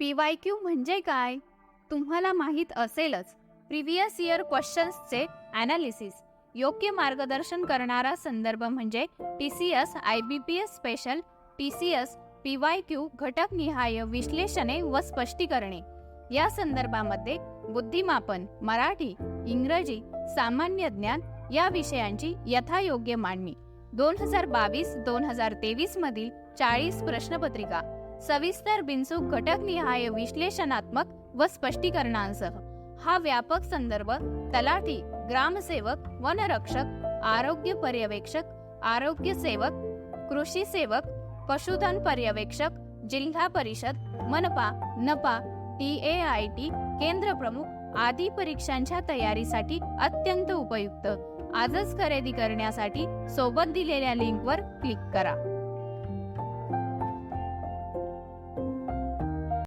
P Y Q म्हणजे काय? तुम्हाला माहीत असेलच. प्रिव्हियस इयर क्वेश्चन्सचे ॲनालिसिस. योग्य मार्गदर्शन करणारा संदर्भ म्हणजे T C S I B P S special T C S P Y Q घटकनिहाय विश्लेषणे व स्पष्टीकरणे. या संदर्भामध्ये बुद्धिमापन मराठी इंग्रजी सामान्य ज्ञान या विषयांची यथायोग्य मांडणी. दोन हजार बावीस दोन हजार तेवीस मधील चाळीस प्रश्नपत्रिका. सविस्तर बिनचूक घटकनिहाय विश्लेषणात्मक व स्पष्टीकरणांसह. हा व्यापक संदर्भ तलाठी ग्रामसेवक वनरक्षक आरोग्य पर्यवेक्षक आरोग्य सेवक कृषी सेवक पशुधन पर्यवेक्षक जिल्हा परिषद मनपा नपा टी ए आय टी केंद्र प्रमुख आदी परीक्षांच्या तयारीसाठी अत्यंत उपयुक्त. आजच खरेदी करण्यासाठी सोबत दिलेल्या लिंकवर क्लिक करा.